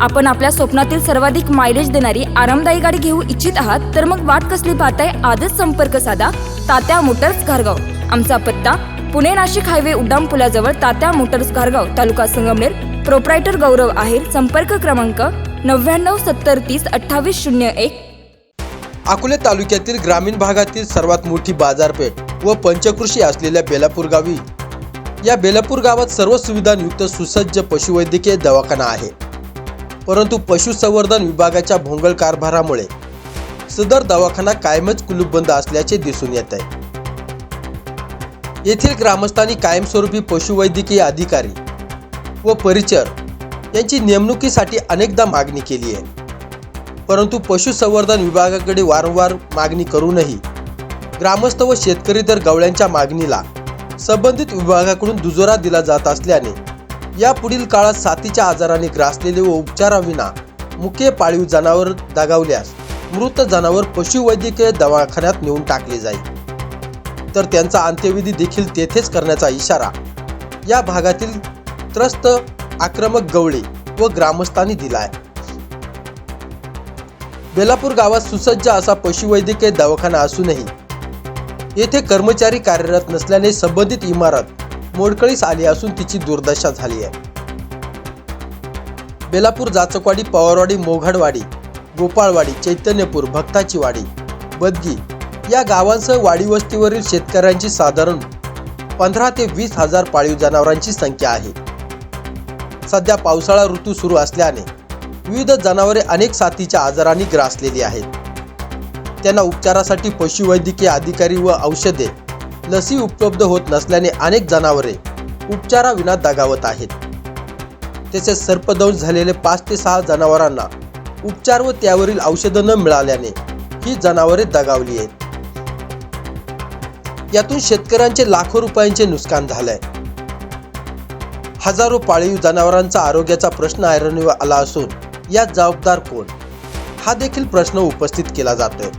आपण आपल्या स्वप्नातील सर्वाधिक मायलेज देणारी आरामदायी गाडी घेऊ इच्छित आहात तर मग वाट कसली पाहताय? आजच संपर्क साधा. तात्या मोटर्स घारगाव. आमचा पत्ता पुणे नाशिक हायवे उड्डाण पुलाजवळ तात्या मोटर्स घारगाव तालुका संगमनेर. प्रोप्रायटर गौरव आहेर संपर्क क्रमांक नव्याण्णव सत्तर तीस अठ्ठावीस शून्य एक. अकोले तालुक्यातील ग्रामीण भागातील सर्वात मोठी बाजारपेठ व पंचकृषी असलेल्या बेलापूर गावी. या बेलापूर गावात सर्व सुविधांयुक्त सुसज्ज पशुवैद्यकीय दवाखाना आहे. परंतु पशुसंवर्धन विभागाच्या भोंगळ कारभारामुळे सदर दवाखाना कायमच कुलूपबंद असल्याचे दिसून येत आहे. येथील ग्रामस्थांनी कायमस्वरूपी पशुवैद्यकीय अधिकारी व परिचर यांची नेमणुकीसाठी अनेकदा मागणी केली आहे. परंतु पशुसंवर्धन विभागाकडे वारंवार मागणी करूनही ग्रामस्थ व शेतकरी तर गवळ्यांच्या मागणीला संबंधित विभागाकडून दुजोरा दिला जात असल्याने या पुढील काळात साथीच्या आजाराने ग्रासलेले व उपचाराविना मुके पाळीव जनावर दगावल्यास मृत जनावर पशुवैद्यकीय दवाखान्यात नेऊन टाकले जाईल. तर त्यांचा अंत्यविधी देखील तेथेच करण्याचा इशारा या भागातील त्रस्त आक्रमक गवळे व ग्रामस्थांनी दिला आहे बेलापूर गावात सुसज्ज असा पशुवैद्यकीय दवाखाना असूनही येथे कर्मचारी कार्यरत नसल्याने संबंधित इमारत मोडकळीस आली असून तिची दुर्दशा झाली आहे. बेलापूर जाचकवाडी पवारवाडी मोघडवाडी गोपाळवाडी चैतन्यपूर भक्ताची वाडी बदगी या गावांसह वाडी वस्तीवरील शेतकऱ्यांची साधारण पंधरा ते वीस हजार पाळीव जनावरांची संख्या आहे. सध्या पावसाळा ऋतू सुरू असल्याने विविध जनावरे अनेक साथीच्या आजारांनी ग्रासलेली आहेत. त्यांना उपचारासाठी पशुवैद्यकीय अधिकारी व औषधे लसी उपलब्ध होत नसल्याने अनेक जनावरे उपचाराविना दगावत आहेत. तसेच सर्पदंश झालेले पाच ते सहा जनावरांना उपचार व त्यावरील औषधं न मिळाल्याने ही जनावरे दगावली आहेत. यातून शेतकऱ्यांचे लाखो रुपयांचे नुकसान झालंय. हजारो पाळीव जनावरांचा आरोग्याचा प्रश्न ऐरणीवर आला असून यात जबाबदार कोण? हा देखील प्रश्न उपस्थित केला जातोय.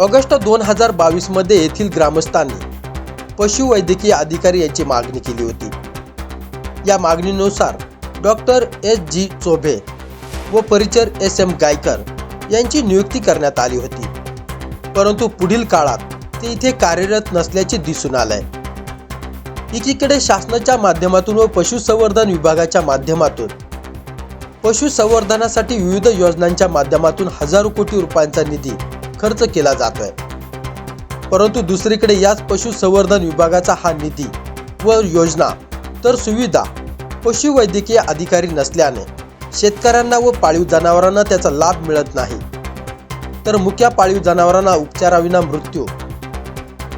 ऑगस्ट दोन हजार बावीसमध्ये येथील ग्रामस्थांनी पशुवैद्यकीय अधिकारी यांची मागणी केली होती. या मागणीनुसार डॉक्टर एस जी चोभे व परिचर एस एम गायकर यांची नियुक्ती करण्यात आली होती. परंतु पुढील काळात ते इथे कार्यरत नसल्याचे दिसून आलंय. एकीकडे शासनाच्या माध्यमातून व पशुसंवर्धन विभागाच्या माध्यमातून पशुसंवर्धनासाठी विविध योजनांच्या माध्यमातून हजारो कोटी रुपयांचा निधी खर्च केला जातोय. परंतु दुसरीकडे याच पशुसंवर्धन विभागाचा हा निधी व योजना तर सुविधा पशुवैद्यकीय अधिकारी नसल्याने शेतकऱ्यांना व पाळीव जनावरांना त्याचा लाभ मिळत नाही. तर मुख्या पाळीव जनावरांना उपचाराविना मृत्यू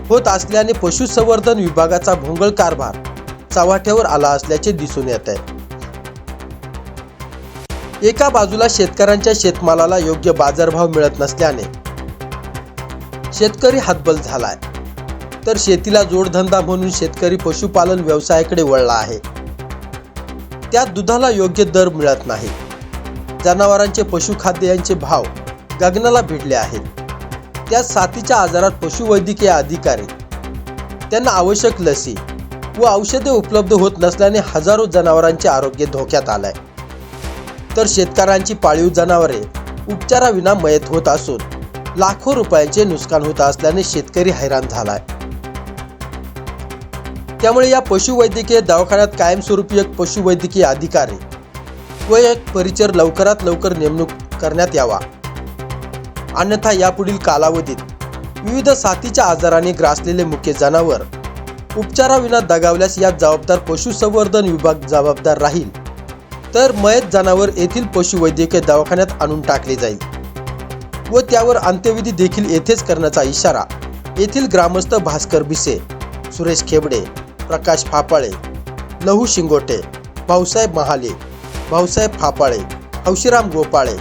होत असल्याने पशुसंवर्धन विभागाचा भोंगळ कारभार चव्हाट्यावर आला असल्याचे दिसून येत आहे एका बाजूला शेतकऱ्यांच्या शेतमालाला योग्य बाजारभाव मिळत नसल्याने शेतकरी हातबल झालाय. तर शेतीला जोडधंदा म्हणून शेतकरी पशुपालन व्यवसायाकडे वळला आहे. त्यात दुधाला योग्य दर मिळत नाही. जनावरांचे पशुखाद्य यांचे भाव गगनाला भिडले आहेत. त्यात साथीच्या आजारात पशुवैद्यकीय अधिकारी त्यांना आवश्यक लसी व औषधे उपलब्ध होत नसल्याने हजारो जनावरांचे आरोग्य धोक्यात आलंय. तर शेतकऱ्यांची पाळीव जनावरे उपचाराविना मयत होत असून लाखो रुपयांचे नुकसान होत असल्याने शेतकरी हैराण झालाय. त्यामुळे या पशुवैद्यकीय दवाखान्यात कायमस्वरूपी एक पशुवैद्यकीय अधिकारी व एक परिचर लवकरात लवकर नेमणूक करण्यात यावा. अन्यथा यापुढील कालावधीत विविध साथीच्या आजाराने ग्रासलेले मुख्य जनावर उपचाराविना दगावल्यास यात जबाबदार पशुसंवर्धन विभाग जबाबदार राहील. तर मयत जनावर येथील पशुवैद्यकीय दवाखान्यात आणून टाकले जाईल. व त्यावर अंत्यविधी देखील येथेच करण्याचा इशारा. येथील ग्रामस्थ भास्कर भिसे सुरेश खेबडे प्रकाश फापाळे लहू शिंगोटे भाऊसाहेब महाले भाऊसाहेब फापाळे हौशीराम गोपाळे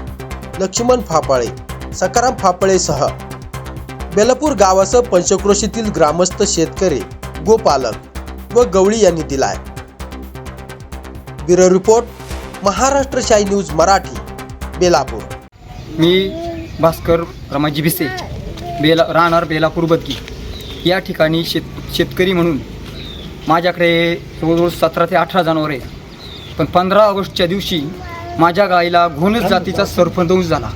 लक्ष्मण फापाळे सकाराम फापाळेसह बेलापूर गावासह पंचक्रोशीतील ग्रामस्थ शेतकरी गोपालक व गवळी यांनी दिलाय. Bureau report Maharashtra Shahi news Marathi Belapur. मी भास्कर रमाजी भिसे बेला राहणार बेलापूर बदगी. या ठिकाणी शेत शेतकरी म्हणून माझ्याकडे जवळजवळ सतरा ते अठरा जनावर आहे पण पंधरा ऑगस्टच्या दिवशी माझ्या गाईला घोणस जातीचा सर्पदंश झाला.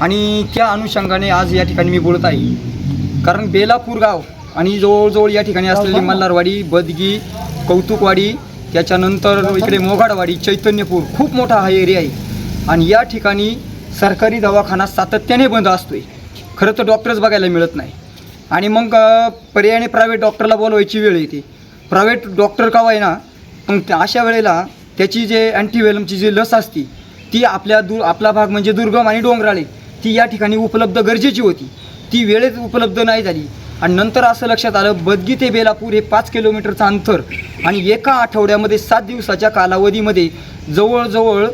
आणि त्या अनुषंगाने आज या ठिकाणी मी बोलत आहे. कारण बेलापूर गाव आणि जवळजवळ या ठिकाणी असलेली मल्हारवाडी बदगी कौतुकवाडी त्याच्यानंतर इकडे मोगाडवाडी चैतन्यपूर खूप मोठा हा एरिया आहे. आणि या ठिकाणी सरकारी दवाखाना सातत्याने बंद असतोय. खरं तर डॉक्टरच बघायला मिळत नाही. आणि मग पर्यायाने प्रायव्हेट डॉक्टरला बोलवायची वेळ येते. प्रायव्हेट डॉक्टर का आहे ना मग त्या- अशा वेळेला त्याची जे अँटीवेलमची जी लस असती ती आपल्या दु आपला भाग म्हणजे दुर्गम आणि डोंगराळे ती या ठिकाणी उपलब्ध गरजेची होती. ती वेळेत उपलब्ध नाही झाली. आणि नंतर असं लक्षात आलं बदगी ते बेलापूर हे पाच किलोमीटरचं अंतर आणि एका आठवड्यामध्ये सात दिवसाच्या कालावधीमध्ये जवळजवळ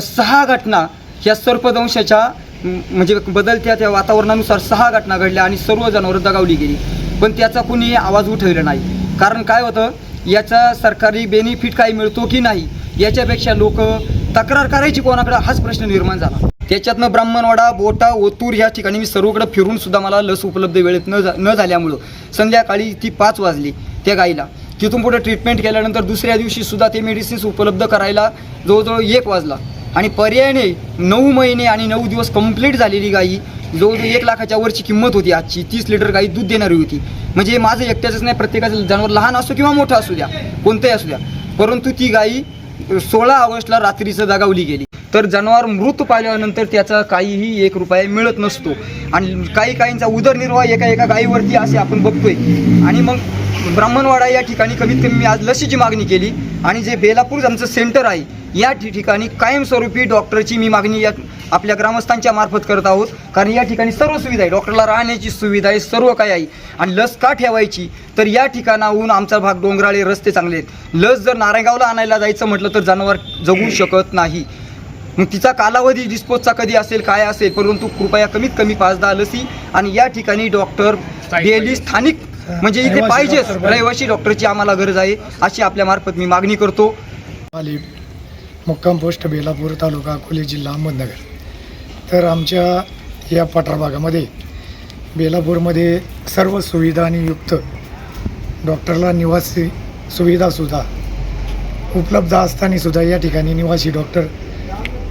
सहा घटना ह्या सर्पदंशाच्या म्हणजे बदलत्या त्या वातावरणानुसार सहा घटना घडल्या आणि सर्व जनावरं दगावली गेली. पण त्याचा कुणी आवाज उठवला नाही. कारण काय होतं? याचा सरकारी बेनिफिट काही मिळतो की नाही? याच्यापेक्षा लोक तक्रार करायची कोणाकडे? हाच प्रश्न निर्माण झाला. त्याच्यातनं ब्राह्मणवाडा बोटा ओतूर या ठिकाणी मी सर्वकडे फिरून सुद्धा मला लस उपलब्ध वेळेत न न झाल्यामुळं संध्याकाळी ती पाच वाजली त्या गाईला. तिथून पुढे ट्रीटमेंट केल्यानंतर दुसऱ्या दिवशी सुद्धा ते मेडिसिन्स उपलब्ध करायला जवळजवळ एक वाजला. आणि पर्यायाने नऊ महिने आणि नऊ दिवस कंप्लीट झालेली गाई जवळजवळ एक लाखाच्या वरची किंमत होती आजची. तीस लिटर गाई दूध देणारी होती. म्हणजे माझं एकट्याचंच नाही प्रत्येकाचं जनावर लहान असो किंवा मोठं असू द्या कोणतंही असू द्या. परंतु ती गाई सोळा ऑगस्टला रात्रीचं दगावली गेली. तर जनावर मृत पाहिल्यानंतर त्याचा काहीही एक रुपया मिळत नसतो. आणि काही काहींचा उदरनिर्वाह एका एका गाईवरती असे आपण बघतोय. आणि मग ब्राह्मणवाडा या ठिकाणी कमीत कमी आज लसीची मागणी केली. आणि जे बेलापूर आमचं सेंटर आहे या ठिकाणी कायमस्वरूपी डॉक्टरची मी मागणी या आपल्या ग्रामस्थांच्या मार्फत करत आहोत. कारण या ठिकाणी सर्व सुविधा आहे. डॉक्टरला राहण्याची सुविधा आहे सर्व काही आहे. आणि लस का ठेवायची? तर या ठिकाणाहून आमचा भाग डोंगराळे रस्ते चांगले आहेत. लस जर नारायणगावला आणायला जायचं म्हटलं तर जनावर जगू शकत नाही. मग तिचा कालावधी डिस्पोजचा कधी असेल काय असेल परंतु कृपया कमीत कमी पाच दहा लसी. आणि या ठिकाणी डॉक्टर डेली स्थानिक म्हणजे इथे पाहिजेच. रहिवासी डॉक्टरची आम्हाला गरज आहे. अशी आपल्या मार्फत मी मागणी करतो. आली मुक्काम पोस्ट बेलापूर तालुका अकोले जिल्हा अहमदनगर. तर आमच्या या पठार भागामध्ये बेलापूरमध्ये सर्व सुविधा आणि युक्त डॉक्टरला निवासी सुविधासुद्धा उपलब्ध असताना सुद्धा या ठिकाणी निवासी डॉक्टर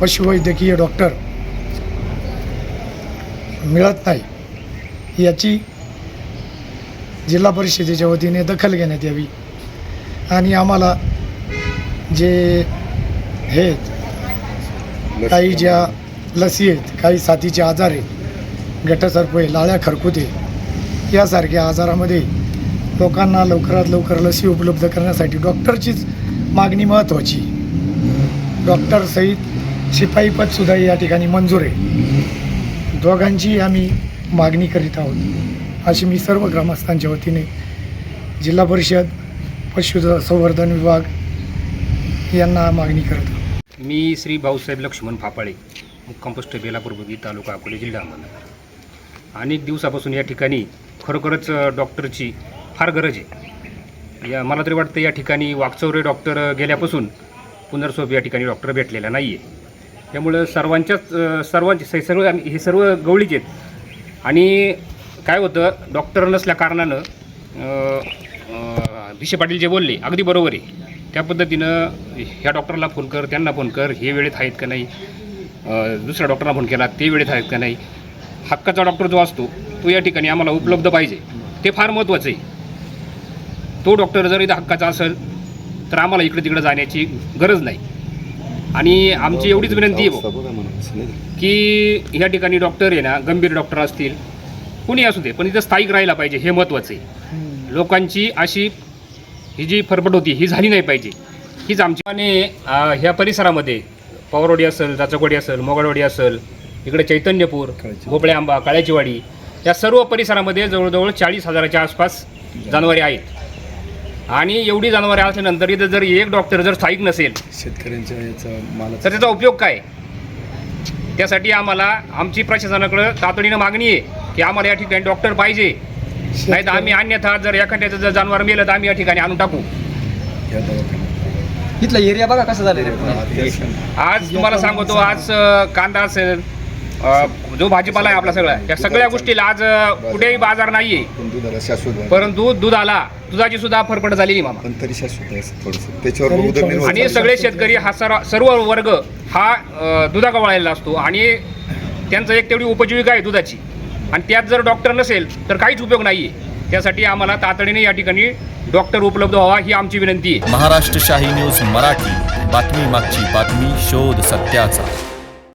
पशुवैद्यकीय डॉक्टर मिळत नाही. याची जिल्हा परिषदेच्या वतीने दखल घेण्यात यावी. आणि आम्हाला जे हे काही ज्या लसी आहेत काही साथीचे आजार आहेत गटसर्प आहे लाळ्या खरकुते यासारख्या आजारामध्ये लोकांना लवकरात लवकर लसी उपलब्ध करण्यासाठी डॉक्टरचीच मागणी महत्त्वाची. डॉक्टरसहित शिपाईपदसुद्धा या ठिकाणी मंजूर आहे. दोघांची आम्ही मागणी करीत आहोत. अशी मी सर्व ग्रामस्थांच्या वतीने जिल्हा परिषद पशु संवर्धन विभाग यांना मागणी करतो. मी श्री भाऊसाहेब लक्ष्मण फापाळे मुक्काम पोस्ट बेलापूर बगी तालुका अकोले जिल्हा अहमदनगर. अनेक दिवसापासून या ठिकाणी खरोखरच डॉक्टरची फार गरज आहे. या मला तरी वाटतं या ठिकाणी वाकचौरे डॉक्टर गेल्यापासून पुनर्सोब या ठिकाणी डॉक्टर भेटलेला नाही आहे त्यामुळं सर्वांच्याच सर्वांचे सर्व हे सर्व गवळीचे आहेत. आणि काय होतं डॉक्टर नसल्या कारणानं अ, भिशे पाटील जे बोलले अगदी बरोबर आहे त्या पद्धतीनं ह्या डॉक्टरला फोन कर त्यांना फोन कर हे वेळेत आहेत का नाही दुसऱ्या डॉक्टरला फोन केला ते वेळेत आहेत का नाही हक्काचा डॉक्टर जो असतो तो या ठिकाणी आम्हाला उपलब्ध पाहिजे ते फार महत्त्वाचं आहे तो डॉक्टर जर इथं हक्काचा असेल तर आम्हाला इकडे तिकडे जाण्याची गरज नाही आणि आमची एवढीच विनंती आहे की या ठिकाणी डॉक्टर आहे ना गंभीर डॉक्टर असतील कुणी असू दे पण इथं स्थायिक राहायला पाहिजे हे महत्त्वाचं आहे. लोकांची अशी ही जी फरफट होती ही झाली नाही पाहिजे. हीच आमची आणि ह्या परिसरामध्ये पवारवाडी असेल जाचकवाडी असेल मोगळवाडी असेल इकडे चैतन्यपूर भोपळे आंबा काळ्याची वाडी या सर्व परिसरामध्ये जवळजवळ चाळीस हजाराच्या आसपास जनावरे आहेत. आणि एवढी जनावरे असल्यानंतर इथं जर एक डॉक्टर जर स्थायिक नसेल शेतकऱ्यांच्या तर त्याचा उपयोग काय? त्यासाठी आम्हाला आमची प्रशासनाकडं तातडीनं मागणी आहे. की आम्हाला या ठिकाणी डॉक्टर पाहिजे. नाही तर आम्ही अन्यथा जर एखाद्याचं जर जनावर मेलं तर आम्ही या ठिकाणी आणून टाकू. इथला एरिया बघा कसा झाला. आज तुम्हाला सांगतो आज कांदा असेल जो भाजीपाला आहे आपला सगळा या सगळ्या गोष्टीला आज कुठेही बाजार नाहीये. परंतु दुधाला दुधाची सुद्धा फरफट झालेली मामा. तरी त्याच्यावर आणि सगळे शेतकरी हा सर्व सर्व वर्ग हा अ, दुधाका वळालेला असतो. आणि त्यांचं एक तेवढी उपजीविका आहे दुधाची. आणि त्यात जर डॉक्टर नसेल तर काहीच उपयोग नाही आहे त्यासाठी आम्हाला तातडीने या ठिकाणी डॉक्टर उपलब्ध व्हावा ही आमची विनंती आहे. महाराष्ट्र शाही न्यूज मराठी. बातमी मागची बातमी शोध सत्याचा.